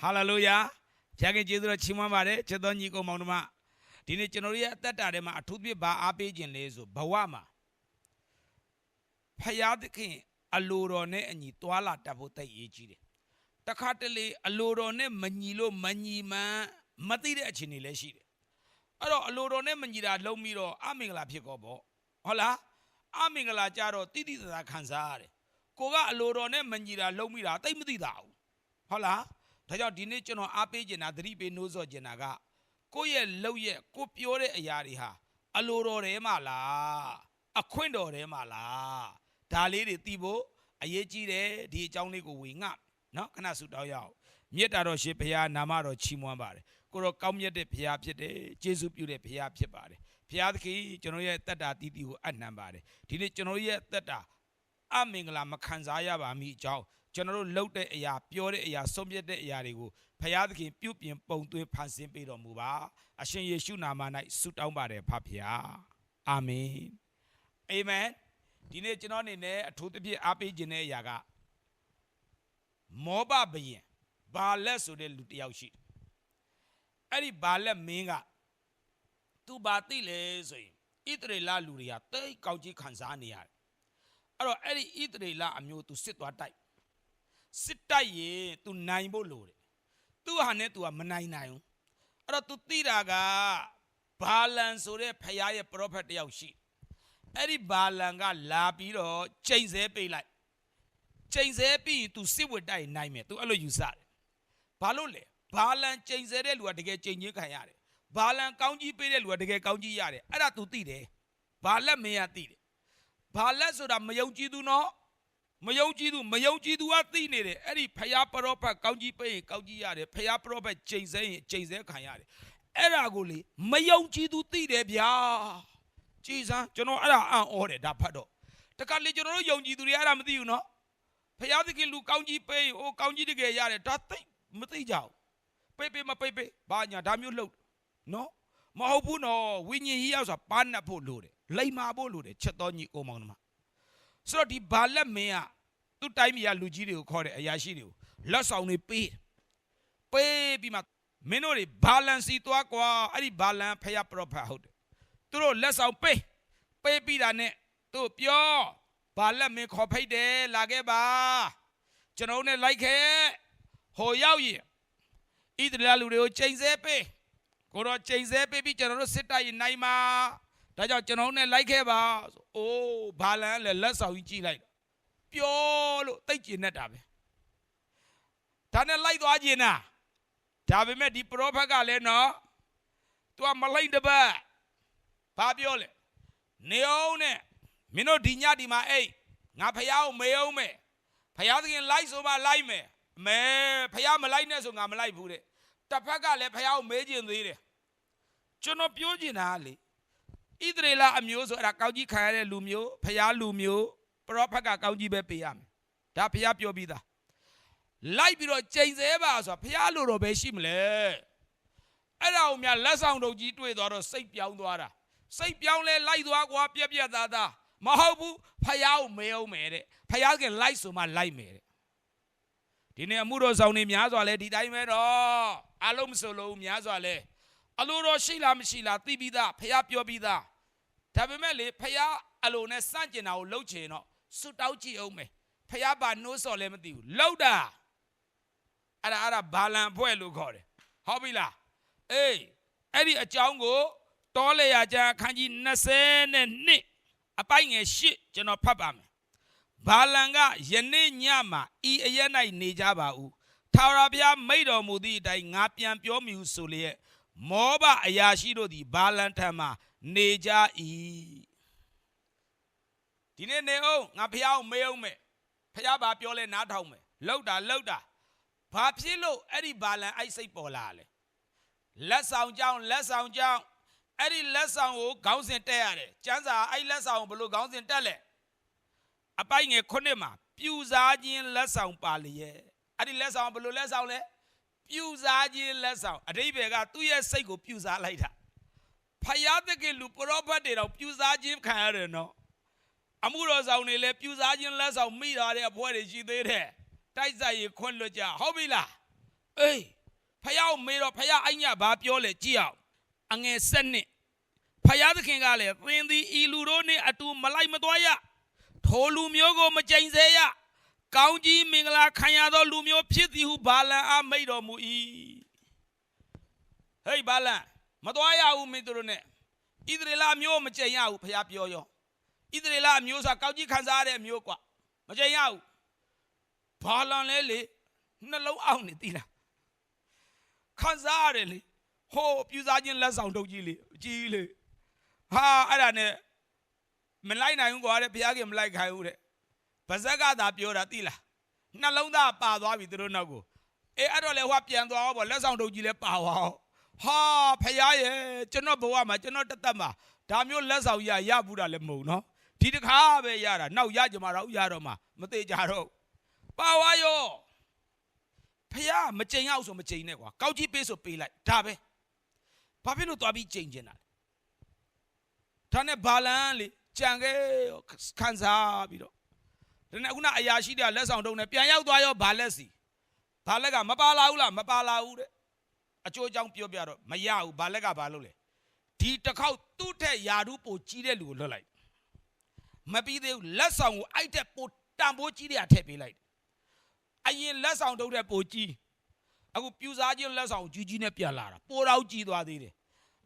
ဟာလေလုယာဖခင်ကျေးဇူးတော်ချီးမွမ်းပါတယ်ချစ်တော်ညီကောင်မောင်တို့မဒီနေ့ကျွန်တော်တို့ရဲ့အသက်တာထဲမှာအထူးသဖြင့်ဘာအားပေးခြင်းလဲဆိုဘဝမှာဖခင်သခင်အလိုတော်နဲ့အညီတွာလာတတ်ဖို့တိတ်ရေးကြီးတယ်တခါတလေအလိုတော်နဲ့မညီလို့မညီမှန်းမသိတဲ့အခြေအနေလည်းရှိတယ်အဲ့တော့အလိုတော်နဲ့မညီတာလုံးပြီးတော့အမင်္ဂလာဖြစ်ကောပေါ့ဟုတ်လားအမင်္ဂလာကြတော့တိတိကျကျခံစားရတယ်ကိုကအလိုတော်နဲ့မညီတာလုံးပြီးတာတိတ်မသိတာဘူးဟုတ်လား ဒါကြောင့်ဒီနေ့ကျွန်တော်အားပေးခြင်းတာသတိပေးနှိုးဆော်ခြင်းတာကကိုယ့်ရဲ့လောက်ရဲ့ကိုပြောတဲ့အရာတွေဟာအလိုတော်ထဲမှာလားအခွင့်တော်ထဲမှာလားဒါလေးတွေသိဖို့အရေးကြီးတယ်ဒီအကြောင်းလေးကိုဝေငှနော်ခဏဆုတောင်းရအောင်မြတ်တာတော်ရှင်ဘုရားနာမတော်ချီးမွမ်းပါတယ်ကိုတော့ကောင်းမြတ်တဲ့ဘုရားဖြစ်တယ်ကျေးဇူးပြုတဲ့ဘုရားဖြစ်ပါတယ်ဘုရားသခင်ကျွန်တော်ရဲ့တက်တာတီးတီးကိုအနှံပါတယ်ဒီနေ့ကျွန်တော်ရဲ့တက်တာအမင်္ဂလာမခံစားရပါမိအကြောင်း ကျွန်တော်တို့လှုပ်တဲ့အရာပြောတဲ့အရာဆုံးဖြတ်တဲ့အရာတွေကိုဖရာသခင်ပြုပြင်ပုံသွင်းဖန်ဆင်းပေးတော်မူပါအရှင်ယေရှုနာမ၌ဆုတောင်းပါတယ်ဖဖရာအာမင်အာမင်ဒီနေ့ကျွန်တော်အနေနဲ့အထူးသဖြင့်အားပေးခြင်းတဲ့အရာကမောဘဘယင်ဘာလက်ဆိုတဲ့လူတစ်ယောက်ရှိတယ်အဲ့ဒီဘာလက်မင်းကသူဘာသိလဲဆိုရင်ဣသရေလလူတွေကတိတ်ကောက်ကြီးခံစားနေရတယ်အဲ့တော့အဲ့ဒီဣသရေလအမျိုးသူစစ်သွားတိုက် စစ်တိုက်ရင် तू နိုင်ဖို့လိုတယ်သူဟာနဲ့ तू ကမနိုင်နိုင်ဘူးအဲ့တော့ तू သိတာကဘာလန်ဆိုတဲ့ဖရားရဲ့ prophet တယောက်ရှိတယ်အဲ့ဒီဘာလန်ကလာပြီးတော့ချိန်ဆဲပေးလိုက်ချိန်ဆဲပြီးရင် तू စစ်ဝတ်တိုက်နိုင်မယ် तू အဲ့လိုယူဆတယ်ဘာလို့လဲဘာလန်ချိန်ဆဲတဲ့လူကတကယ်ချိန်ချင်းခံရတယ်ဘာလန်ကောင်းကြီးပေးတဲ့လူကတကယ်ကောင်းကြီးရတယ်အဲ့ဒါ तू သိတယ်ဘာလက်မင်းကသိတယ်ဘာလက်ဆိုတာမယုံကြည်သူနော် မယုံကြည်သူမယုံကြည်သူကသိနေတယ်အဲ့ဒီဖယားပရောဖက်ကောင်းကြီးပေးရင်ကောင်းကြီးရတယ်ဖယားပရောဖက်ချိန်ဆရင်ချိန်ဆခံရတယ်အဲ့ဒါကိုလေမယုံကြည်သူသိတယ်ဗျာကြည်စမ်းကျွန်တော်အဲ့ဒါအံ့ဩတယ်ဒါဖတ်တော့တခါလေကျွန်တော်တို့ယုံကြည်သူတွေအဲ့ဒါမသိဘူးနော်ဖယားသခင်လူကောင်းကြီးပေးရင်အိုးကောင်းကြီးတကယ်ရတယ်ဒါသိမသိကြဘူးပေးပေးမပေးပေးဘာညာဒါမျိုးလှုပ်နော်မဟုတ်ဘူးနော်ဝိညာဉ်ကြီးရောက်ဆိုတာပါနတ်ဖို့လိုတယ်လိမ္မာဖို့လိုတယ်ချက်တော်ညီအိုမောင်နှမ ဆိုတော့ဒီဘာလက်မင်းကသူ့တိုင်းပြည်ကလူကြီးတွေကိုခေါ်တယ်အရာရှိတွေကိုလက်ဆောင်တွေပေးတယ်ပေးပြီးမှမင်းတို့တွေဘာလန်စီသွားကွာအဲ့ဒီဘာလန်ဖယားပရောဖက်ဟုတ်တယ်သူတို့လက်ဆောင်ပေးပေးပြီးတာနဲ့သူပြောဘာလက်မင်းခေါ်ဖိတ်တယ်လာခဲ့ပါကျွန်တော်နဲ့လိုက်ခဲ့ဟိုရောက်ရင်ဣသရေလလူတွေကိုချိန်ဆပေးကိုတော့ချိန်ဆပေးပြီးကျွန်တော်တို့စစ်တပ်ရင်နိုင်မှာ ဒါကြောင့်ကျွန်တော်နဲ့လိုက်ခဲ့ပါဆိုအိုးဘာလန်လည်းလက်ဆောင်ကြီးကြည့်လိုက်ပြောလို့တိတ်ကျင်တတ်တာပဲဒါနဲ့လိုက်သွားကျင်တာဒါပေမဲ့ဒီပရောဖက်ကလည်းနော် तू ကမလိုက်တပတ်ဘာပြောလဲနေအောင်နဲ့မင်းတို့ဒီညဒီမှာအိတ်ငါဖះကိုမေအောင်မယ်ဖះသခင်လိုက်ဆိုမှလိုက်မယ်အမဲဖះမလိုက်နဲ့ဆိုငါမလိုက်ဘူးတဲ့တစ်ဖက်ကလည်းဖះကိုမေးကျင်သေးတယ်ကျွန်တော်ပြောကျင်တာကလေ ဣသရေလအမျိုးဆိုအဲ့ဒါကောင်းကြီးခံရတဲ့လူမျိုးဖျားလူမျိုးပရောဖက်ကကောင်းကြီးပဲပေးရမယ်ဒါဖျားပြောပြီးသားလိုက်ပြီးတော့ချိန်ဆပါဆိုတာဖျားလူတော့ပဲရှိမလဲအဲ့ဒါကိုများလက်ဆောင်တုပ်ကြီးတွေ့သွားတော့စိတ်ပြောင်းသွားတာစိတ်ပြောင်းလဲလိုက်သွားကွာပြက်ပြက်သားသားမဟုတ်ဘူးဖျားကိုမဲအောင်မယ်တဲ့ဖျားကလိုက်ဆိုမှလိုက်မယ်တဲ့ဒီနေ့အမှုတော်ဆောင်နေများစွာလဲဒီတိုင်းပဲတော့အလုံးမစိုးလို့များစွာလဲအလိုတော်ရှိလားမရှိလားသိပြီးသားဖျားပြောပြီးသား ဒါပေမဲ့လေဖះအလိုနဲ့စန့်ကျင်တာကိုလှုပ်ချင်တော့စွတ်တောက်ကြည့်အောင်မယ်ဖះဘာနှိုးစော်လည်းမသိဘူးလှုပ်တာအဲ့ဒါအဲ့ဒါဘာလန်ဖွဲ့လို့ခေါ်တယ်ဟုတ်ပြီလားအေးအဲ့ဒီအကြောင်းကိုတောလေရာကျမ်းအခန်းကြီး20နဲ့နှစ်အပိုင်ငယ်8ကျွန်တော်ဖတ်ပါမယ်ဘာလန်ကယနေ့ညမှာဤအရက်၌နေကြပါဦးထာဝရဘုရားမိတ်တော်မူသည့်အတိုင်းငါပြန်ပြောမိဟုဆိုလျက်မောဘအရာရှိတို့သည်ဘာလန်ထံမှာ နေကြ၏ဒီနေ့နေအောင်ငါဖះအောင်မေးအောင်မယ်ဖះဘာပြောလဲနားထောင်မယ်လောက်တာလောက်တာဘာဖြစ်လို့အဲ့ဒီဘာလန်အိုက်စိတ်ပေါ်လာလဲလက်ဆောင်ကြောင်းလက်ဆောင်ကြောင်းအဲ့ဒီလက်ဆောင်ကိုခေါင်းစဉ်တက်ရတယ်ကျန်းစာအဲ့လက်ဆောင်ကိုဘလို့ခေါင်းစဉ်တက်လဲအပိုက်ငယ်ခုနှစ်မှာပြူစားခြင်းလက်ဆောင်ပါလျက်အဲ့ဒီလက်ဆောင်ဘလို့လက်ဆောင်လဲပြူစားခြင်းလက်ဆောင်အတိဘယ်ကသူ့ရဲ့စိတ်ကိုပြူစားလိုက်တာ ဖယားတကယ်လူပရောဖက်တွေတော့ပြူစားခြင်းခံရတယ်နော်အမှုတော်ဆောင်တွေလည်းပြူစားခြင်းလက်ဆောင်မိတာတဲ့အဖွဲတွေရှိသေးတယ်တိုက်ဆိုင်ရခွင့်လွတ်ကြဟုတ်ပြီလားအေးဖယားကိုမေးတော့ဖယားအိုင်ညဘာပြောလဲကြည့်အောင်အငယ်ဆက်နှစ်ဖယားသခင်ကလည်းသင်သည်ဤလူတို့နှင့်အတူမလိုက်မသွားရထိုလူမျိုးကိုမကြိမ်စေရကောင်းကြီးမင်္ဂလာခံရသောလူမျိုးဖြစ်သည်ဟုဘာလန်အားမိတ်တော်မူ၏ဟေးဘာလန် မသွားရဘူးမင်းတို့နဲ့ဣသရေလမျိုးမကြိမ်ရဘူးဖယားပြောရောဣသရေလမျိုးဆိုကောင်းကြီးခံစားရတဲ့မျိုးကွာမကြိမ်ရဘူးဘာလန်လဲလေနှလုံးအောင့်နေသီလားခံစားရတယ်လေဟိုပြူစားခြင်းလက်ဆောင်တုပ်ကြီးလေအကြီးလေဟာအဲ့ဒါနဲ့မလိုက်နိုင်ဘူးကွာတဲ့ဘုရားခင်မလိုက်ခိုင်းဘူးတဲ့ဗဇက်ကသာပြောတာသိလားနှလုံးသားပါသွားပြီသူတို့နောက်ကိုအေးအဲ့တော့လေဟိုကပြန်သွားတော့ဗောလက်ဆောင်တုပ်ကြီးလည်းပါသွားအောင် ဟာဖရားရဲ့ကျွန်တော်ဘဝမှာကျွန်တော်တသက်မှာဒါမျိုးလက်ဆောင်ရရဘူးတာလည်းမဟုတ်နော်ဒီတစ်ခါပဲရတာနောက်ရကြမှာတော့ရတော့မှာမသေးကြတော့ပါဝါရောဖះမကြိမ်အောင်ဆိုမကြိမ်နဲ့ကွာကောက်ကြီးပေးဆိုပေးလိုက်ဒါပဲဘာဖြစ်လို့သွားပြီးကြိမ်ကျင်တာလဲဒါနဲ့ဘာလန်လေကြံခဲ့ခန်းစားပြီးတော့ဒါနဲ့ခုနအရာရှိတဲ့လက်ဆောင်တုံးနဲ့ပြန်ရောက်သွားရောဘာလက်စီဘာလက်ကမပါလာဘူးလားမပါလာဘူးတဲ့ အချိုးအကြောင်းပြောပြတော့မရဘူးဘာလက်ကဘာလုပ်လဲဒီတစ်ခေါက်သူ့ထက်ယာဒူးပိုကြီးတဲ့လူကိုလွတ်လိုက်မပြီးသေးဘူးလက်ဆောင်ကိုအိုက်တဲ့ပိုတန်ဖိုးကြီးတဲ့အထည့်ပေးလိုက်အရင်လက်ဆောင်တုပ်တဲ့ပိုကြီးအခုပြူစားချင်းလက်ဆောင်ကြီးကြီးနဲ့ပြန်လာတာပိုတော့ကြီးသွားသေးတယ်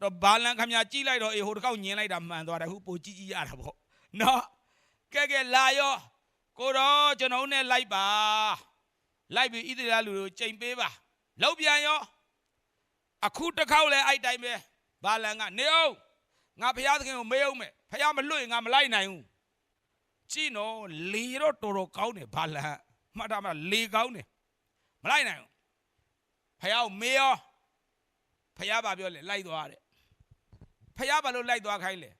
တော့ဘာလန်ခမညာကြီးလိုက်တော့အေဟိုတစ်ခေါက်ညင်းလိုက်တာမှန်သွားတယ်အခုပိုကြီးကြီးရတာပေါ့နော်ကဲကဲလာရောကိုတော့ကျွန်တော်နဲ့လိုက်ပါလိုက်ပြီးဣသရေလလူတို့ချိန်ပေးပါလောက်ပြန်ရော အခုတစ်ခေါက်လဲအဲ့တိုင်းပဲဘာလန်ကနေအောင်ငါဖះသခင်ကိုမေးအောင်မယ်ဖះမလွတ်ရင်ငါမလိုက်နိုင်ဘူးကြည့်နော်လေတော့တော်တော်ကောင်းတယ်ဘာလန်မှတ်တာမှလေကောင်းတယ်မလိုက်နိုင်ဘူးဖះကိုမေးရောဖះဘာပြောလဲလိုက်သွားတယ်ဖះဘာလို့လိုက်သွားခိုင်းလဲ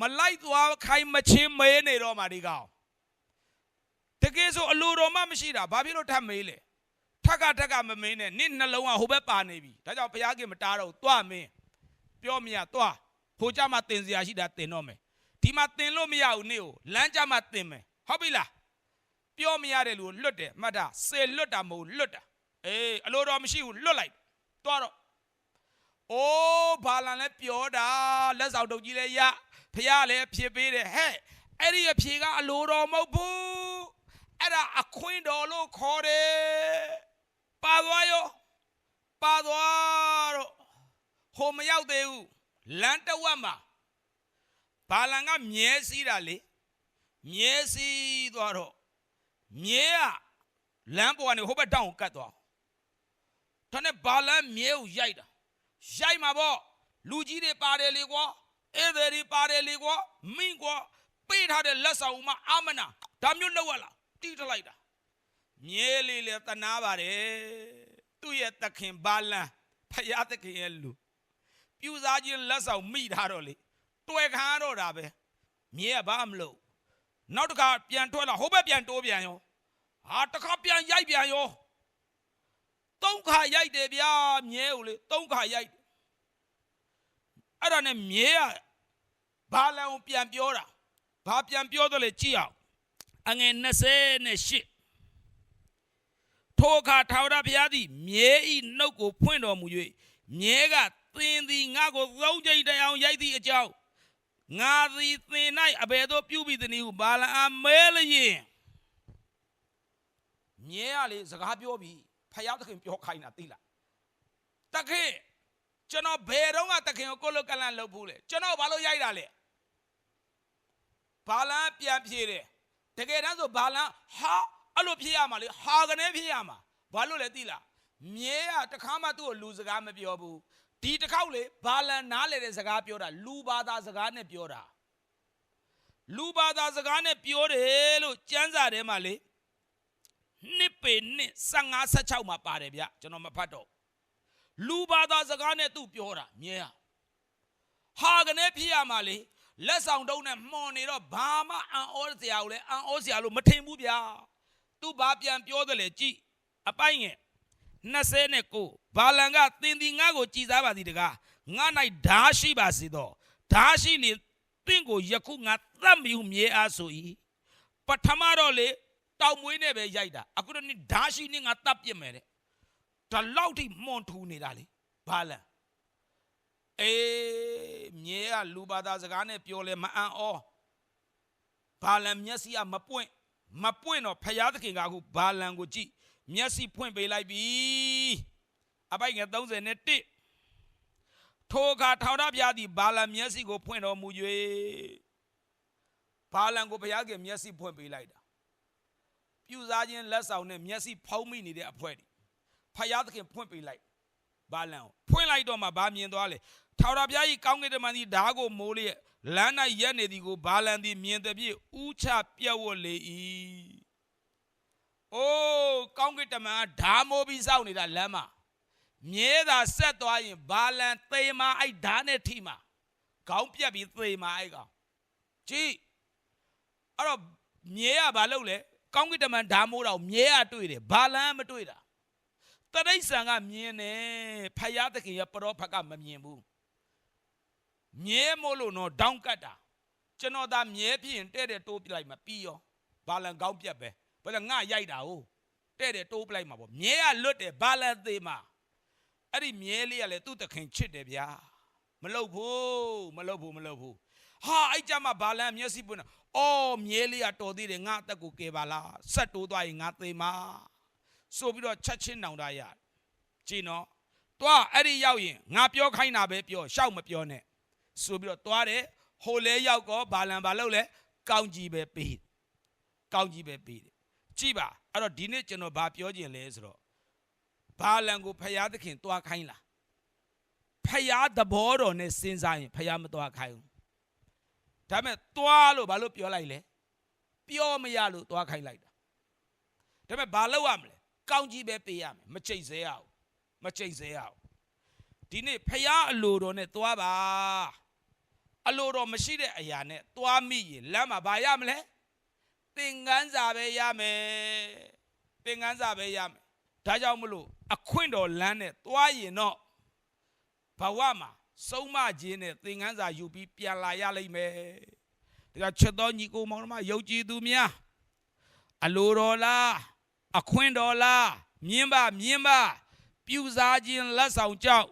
မလိုက်သွားခိုင်းမချင်းမေးနေတော့မှဒီကောင်တကယ်ဆိုအလိုတော်မှမရှိတာဘာဖြစ်လို့ထပ်မေးလဲ ထက်ကထက်ကမမင်းနဲ့နင့်နှလုံးကဟိုဘက်ပါနေပြီဒါကြောင့်ဖះကမတားတော့ဘူးသွားမင်းပြောမရသွားဟိုကြမှာတင်စရာရှိတာတင်တော့မယ်ဒီမှာတင်လို့မရဘူးနေ့ကိုလမ်းကြမှာတင်မယ်ဟုတ်ပြီလားပြောမရတဲ့လူကိုလွတ်တယ်မှတ်တာစေလွတ်တာမဟုတ်လွတ်တာအေးအလိုတော်မရှိဘူးလွတ်လိုက်သွားတော့အိုးဘာလန်လဲပြောတာလက်ဆောင်တုပ်ကြီးလဲရဖះလည်းဖြေပေးတယ်ဟဲ့အဲ့ဒီအဖြေကအလိုတော်မဟုတ်ဘူးအဲ့ဒါအခွင့်တော်လို့ခေါ်တယ် ပါသွားရောပါသွားတော့ဟိုမရောက်သေးဘူးလမ်းတစ်ဝက်မှာဘာလန်ကမြဲစည်းတာလေမြဲစည်းသွားတော့မြဲကလမ်းပေါ်ကနေဟိုဘက်တောင်းကိုကတ်သွားဒါနဲ့ဘာလန်းမြဲကိုရိုက်တာရိုက်မှာပေါ့လူကြီးတွေပါတယ်လေကွာဧည့်သည်တွေပါတယ်လေကွာမင်းကွာပေးထားတဲ့လက်ဆောင်မှအာမနာဒါမျိုးလောက်ရလားတီးထလိုက်တာ မြဲလေးလေတနာပါတယ်သူ့ရဲ့တခင်ဘာလန်းဖယားတခင်ရဲ့လူပြူစားခြင်းလက်ဆောင်မိထားတော့လေတွေ့ခံရတော့တာပဲမြဲကဘာမလို့နောက်တစ်ခါပြန်ထွက်လာဟိုဘက်ပြန်တိုးပြန်ရောဟာတစ်ခါပြန်ရိုက်ပြန်ရောသုံးခါရိုက်တယ်ဗျာမြဲကိုလေသုံးခါရိုက်တယ်အဲ့ဒါနဲ့မြဲကဘာလန်ကိုပြန်ပြောတာဘာပြန်ပြောတော့လေကြည့်အောင်အငယ်28 ထိုအခါထာဝရဘုရားသည်မြဲဤနှုတ်ကိုဖွင့်တော်မူ၍မြဲကသင်သည်ငါ့ကိုသုံးကြိမ်တိုင်အောင်ရိုက်သည့်အကြောင်းငါသည်သင်၌အဘယ်သို့ပြုပြီးသနည်းဟုဘာလအားမဲလျင်မြဲရလေစကားပြောပြီးဖယားသခင်ပြောခိုင်းတာသိလားတခင်ကျွန်တော်ဘယ်တော့မှတခင်ကိုကိုလိုကလန်လုပ်ဘူးလေကျွန်တော်ဘာလို့ရိုက်တာလဲဘာလန်းပြန်ဖြေတယ်တကယ်တမ်းဆိုဘာလန်းဟာ အဲ့လိုဖြေရမှာလေဟာကနေဖြေရမှာဘာလို့လဲသိလားမြဲကတခါမှသူ့ကိုလူစကားမပြောဘူးဒီတစ်ခေါက်လေဘာလန်နားလေတဲ့စကားပြောတာလူဘာသာစကားနဲ့ပြောတာလူဘာသာစကားနဲ့ပြောတယ်လို့ကျမ်းစာထဲမှာလေနှစ်ပေနှစ်15 16မှာပါတယ်ဗျကျွန်တော်မဖတ်တော့လူဘာသာစကားနဲ့သူပြောတာမြဲဟာဟာကနေဖြစ်ရမှာလေလက်ဆောင်တုံးနဲ့မှော်နေတော့ဘာမှအံ့ဩစရာကိုလေအံ့ဩစရာလို့မထင်ဘူးဗျာ သူဘာပြန်ပြောတယ်လေကြည်အပိုင်ငယ်29ဘာလန်ကသင်ဒီငါကိုကြည်စားပါသည်တကားငါ၌ဓာရှိပါစေတော့ဓာရှိလေသင်ကိုယခုငါသတ်မိဟုမြေအားဆို၏ပထမတော့လေတောင်မွေးနဲ့ပဲရိုက်တာအခုတော့နိဓာရှိနေငါတတ်ပြစ်မယ်တဲ့ဒါလောက်ထိမွန်ထူနေတာလေဘာလန်အေးမြဲကလူဘာသာစကားနဲ့ပြောလဲမအံ့ဩဘာလန်မျက်စိကမပွင့် မပွင့်တော့ဖယားသခင်ကအခုဘာလန်ကိုကြည့်မျက်စိဖွင့်ပေးလိုက်ပြီအပိုက်ငယ်30နဲ့1ထိုအခါထောင်ရပြားသည်ဘာလန်မျက်စိကိုဖွင့်တော်မူ၍ဘာလန်ကိုဘုရားခင်မျက်စိဖွင့်ပေးလိုက်တာပြူစားခြင်းလက်ဆောင်နဲ့မျက်စိဖုံးမိနေတဲ့အဖွဲတွေဖယားသခင်ဖွင့်ပေးလိုက် ဘာလန်ကိုဖွင့်လိုက်တော့မှဘာမြင်သွားလဲထောင်ရပြားကြီးကောင်းကင်တမန်ကြီးဓာကိုမိုးလျက်လမ်း၌ရက်နေသည်ကိုဘာလန်သည်မြင်သည်ဖြင့်ဥချပြက်ဝတ်လေ၏အိုးကောင်းကင်တမန်ကဓာမိုးပြီးစောင့်နေတာလမ်းမှာမြဲတာဆက်သွားရင်ဘာလန်သေမာအဲ့ဓာနဲ့ထိမှာခေါင်းပြက်ပြီးသေမာအဲ့ကောင်ကြည့်အဲ့တော့မြဲကဘာလုပ်လဲကောင်းကင်တမန်ဓာမိုးတော့မြဲကတွေ့တယ်ဘာလန်မတွေ့တာ တရိษံကမြင်တယ်ဖယားသခင်ရဲ့ပရောဖက်ကမမြင်ဘူးမြဲမို့လို့တော့ဒေါင်းကတ်တာကျွန်တော်သာမြဲဖြစ်ရင်တဲ့တဲ့တိုးပြလိုက်မှာပြီးရောဘာလန်ကောင်းပြက်ပဲဘာလဲငါရိုက်တာဟုတ်တဲ့တဲ့တိုးပြလိုက်မှာပေါ့မြဲကလွတ်တယ်ဘာလန်သေးမှာအဲ့ဒီမြဲလေးကလည်းသူ့တခင်ချစ်တယ်ဗျာမလုပ်ဘူးမလုပ်ဘူးမလုပ်ဘူးဟာအဲ့ကြမှာဘာလန်မျက်စိပွင့်တာအော်မြဲလေးကတော်သေးတယ်ငါအသက်ကိုကယ်ပါလားဆက်တိုးသွားရင်ငါသေမှာ ဆိုပြီးတော့ချက်ချင်းနောင်တရတယ်ကြည်နော်တွားအဲ့ဒီရောက်ရင်ငါပြောခိုင်းတာပဲပြောရှောက်မပြောနဲ့ဆိုပြီးတော့သွားတယ်ဟိုလဲရောက်တော့ဘာလန်ဘာလုပ်လဲကောင်းကြီးပဲပေးတယ်ကောင်းကြီးပဲပေးတယ်ကြည့်ပါအဲ့တော့ဒီနေ့ကျွန်တော်ဘာပြောခြင်းလဲဆိုတော့ဘာလန်ကိုဖယားသခင်သွားခိုင်းလားဖယားသဘောတော်နဲ့စဉ်းစားရင်ဖယားမသွားခိုင်းဘူးဒါပေမဲ့သွားလို့ဘာလို့ပြောလိုက်လဲပြောမရလို့သွားခိုင်းလိုက်တာဒါပေမဲ့ဘာလုပ်ရမလဲ ကောင်းကြီးပဲပေးရမယ်မချိတ်စေရအောင်မချိတ်စေရအောင်ဒီနေ့ဖះအလိုတော်နဲ့သွားပါအလိုတော်မရှိတဲ့အရာနဲ့သွားမိရင်လမ်းမှာဘာရမလဲသင်ငန်းစာပဲရမယ်သင်ငန်းစာပဲရမယ်ဒါကြောင့်မလို့အခွင့်တော်လမ်းနဲ့သွားရင်တော့ဘဝမှာစုံမခြင်းနဲ့သင်ငန်းစာယူပြီးပြန်လာရလိမ့်မယ်ဒါကြောင့်ချက်တော်ညီကိုမောင်နှမယုံကြည်သူများအလိုတော်လား အခွင့်တော်လားမြင်းပါမြင်းပါပြူစားခြင်းလက်ဆောင်ကြောင့်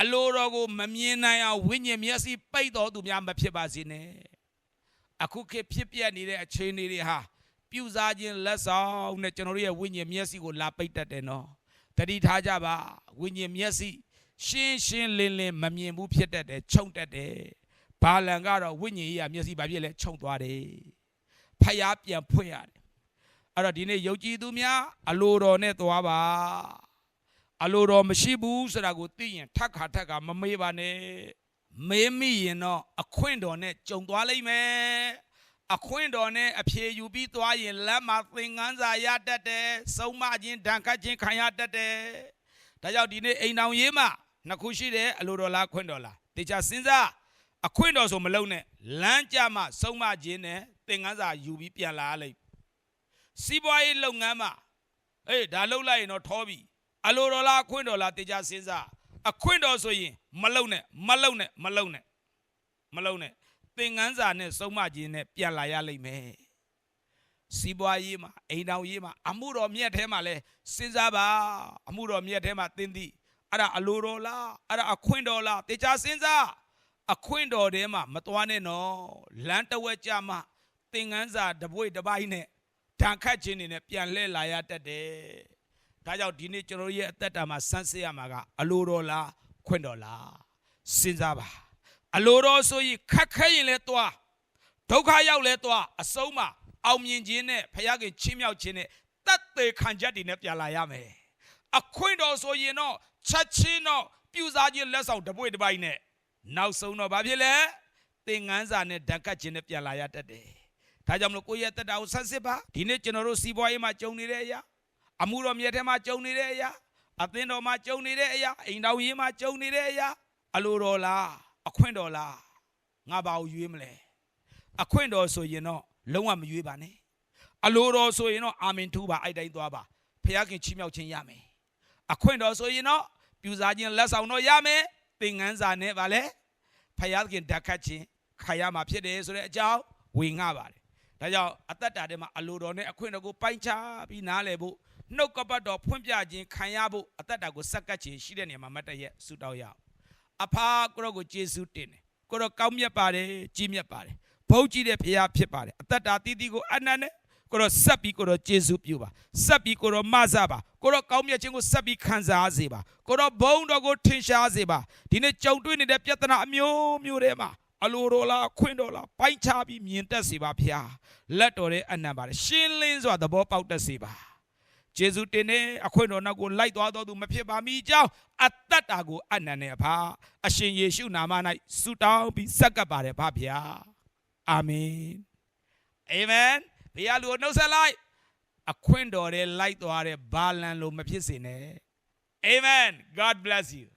အလိုတော်ကိုမမြင်နိုင်အောင်ဝိညာဉ်မျက်စိပိတ်တော်သူများမဖြစ်ပါစေနဲ့အခုခေတ်ဖြစ်ပြနေတဲ့အခြေအနေတွေဟာပြူစားခြင်းလက်ဆောင်နဲ့ကျွန်တော်တို့ရဲ့ဝိညာဉ်မျက်စိကိုလာပိတ်တတ်တယ်နော်တတိထားကြပါဝိညာဉ်မျက်စိရှင်းရှင်းလင်းလင်းမမြင်ဘူးဖြစ်တတ်တယ်ခြုံတတ်တယ်ဘာလန်ကတော့ဝိညာဉ်ကြီးကမျက်စိဘာဖြစ်လဲခြုံသွားတယ်ဖျားပြန်ဖွင့်ရတယ် အဲ့တော့ဒီနေ့ယုံကြည်သူများအလိုတော်နဲ့သွားပါအလိုတော်မရှိဘူးဆိုတာကိုသိရင်ထက်ခါထက်ခါမမေးပါနဲ့မေးမိရင်တော့အခွင့်တော်နဲ့ကြုံသွားလိမ့်မယ်အခွင့်တော်နဲ့အဖြေယူပြီးသွားရင်လက်မှာသင်ငန်းစာရတတ်တယ်စုံမခြင်းဒဏ်ခတ်ခြင်းခံရတတ်တယ်ဒါကြောင့်ဒီနေ့အိမ်တော်ရေးမှာနှစ်ခုရှိတယ်အလိုတော်လားအခွင့်တော်လားတေချာစဉ်းစားအခွင့်တော်ဆိုမလုံးနဲ့လမ်းကြမှာစုံမခြင်းနဲ့သင်ငန်းစာယူပြီးပြန်လာရလိမ့် စီးပွားရေးလုပ်ငန်းမှာအေးဒါလှုပ်လိုက်ရင်တော့ထောပြီအလိုတော်လားအခွင့်တော်လားတေချာစဉ်းစားအခွင့်တော်ဆိုရင်မလုံနဲ့မလုံနဲ့မလုံနဲ့မလုံနဲ့သင်ငန်းစာနဲ့စုံမခြင်းနဲ့ပြန်လာရလိမ့်မယ်စီးပွားရေးမှာအိမ်တော်ရေးမှာအမှုတော်မြတ်ထဲမှာလဲစဉ်းစားပါအမှုတော်မြတ်ထဲမှာသင်သည်အဲ့ဒါအလိုတော်လားအဲ့ဒါအခွင့်တော်လားတေချာစဉ်းစားအခွင့်တော်ထဲမှာမသွားနဲ့နော်လမ်းတစ်ဝက်ကြမှာသင်ငန်းစာတပွေတစ်ပိုင်းနဲ့ ဓာတ်ခတ်ခြင်းတွေနဲ့ပြန်လှည့်လာရတတ်တယ်ဒါကြောင့်ဒီနေ့ကျွန်တော်တို့ရဲ့အသက်တာမှာစမ်းစစ်ရမှာကအလိုတော်လားခွင့်တော်လားစဉ်းစားပါအလိုတော်ဆိုရင်ခက်ခဲရင်လည်းသွားဒုက္ခရောက်လည်းသွားအဆုံးမှာအောင်မြင်ခြင်းနဲ့ဖခင်ချင်းမြောက်ခြင်းနဲ့တတ်သေးခံချက်တွေနဲ့ပြန်လာရမယ်အခွင့်တော်ဆိုရင်တော့ချက်ချင်းတော့ပြူစားခြင်းလက်ဆောင်တပွေတစ်ပိုင်းနဲ့နောက်ဆုံးတော့ဘာဖြစ်လဲသင်ငန်းစာနဲ့ဓာတ်ကတ်ခြင်းနဲ့ပြန်လာရတတ်တယ် ဒါကြောင့်မလို့ကိုယ့်ရဲ့တက်တာကိုဆက်စစ်ပါဒီနေ့ကျွန်တော်တို့စီးပွားရေးမှာကြုံနေတဲ့အရာအမှုတော်မြတ်ထဲမှာကြုံနေတဲ့အရာအသင်းတော်မှာကြုံနေတဲ့အရာအိမ်တော်ရေးမှာကြုံနေတဲ့အရာအလိုတော်လားအခွင့်တော်လားငါဘာကိုရွေးမလဲအခွင့်တော်ဆိုရင်တော့လုံးဝမရွေးပါနဲ့အလိုတော်ဆိုရင်တော့အာမင်ထူပါအဲ့တိုင်းသွားပါဖခင်ချီးမြှောက်ခြင်းရမယ်အခွင့်တော်ဆိုရင်တော့ပြူစားခြင်းလက်ဆောင်တော့ရမယ်သင်ငန်းစာနဲ့ဗာလဲဖခင်ဓာတ်ခတ်ခြင်းခါရမှာဖြစ်တယ်ဆိုတဲ့အကြောင်းဝေငှပါတယ် ဒါကြောင့်အသက်တာထဲမှာအလိုတော်နဲ့အခွင့်တော်ကိုပိုင်းခြားပြီးနားလည်ဖို့နှုတ်ကပတ်တော်ဖွင့်ပြခြင်းခံရဖို့အသက်တာကိုစက္ကပ်ခြင်းရှိတဲ့နေရာမှာမတ်တရက်ဆူတောင်းရအောင်အဖာကိုရောကိုယေရှုတင်တယ်ကိုရောကောင်းမြတ်ပါတယ်ကြီးမြတ်ပါတယ်ဘုန်းကြီးတဲ့ဖခင်ဖြစ်ပါတယ်အသက်တာတည်တည်ကိုအနန္တကိုရောဆက်ပြီးကိုရောယေရှုပြုပါဆက်ပြီးကိုရောမဆပါကိုရောကောင်းမြတ်ခြင်းကိုဆက်ပြီးခံစားစေပါကိုရောဘုန်းတော်ကိုထင်ရှားစေပါဒီနေ့ကြုံတွေ့နေတဲ့ပြဿနာအမျိုးမျိုးတွေမှာ အလိုတော်လားခွင့်တော်လားပိုင်းခြားပြီးမြင်တတ်စေပါဖခင်လက်တော်ရဲ့အနံပါတယ်ရှင်းလင်းစွာသဘောပေါက်တတ်စေပါကျေးဇူးတင်နေအခွင့်တော်နောက်ကိုလိုက်သွားတော်သူမဖြစ်ပါမီကြောင်းအသက်တာကိုအနန္တနဲ့အဖာအရှင်ယေရှုနာမ၌ဆုတောင်းပြီးဆက်ကပ်ပါတယ်ဖဗျာအာမင်အာမင်ဘုရားလူကိုနှုတ်ဆက်လိုက်အခွင့်တော်ရဲ့လိုက်သွားတဲ့ဘာလန်လိုမဖြစ်စေနဲ့အာမင် God bless you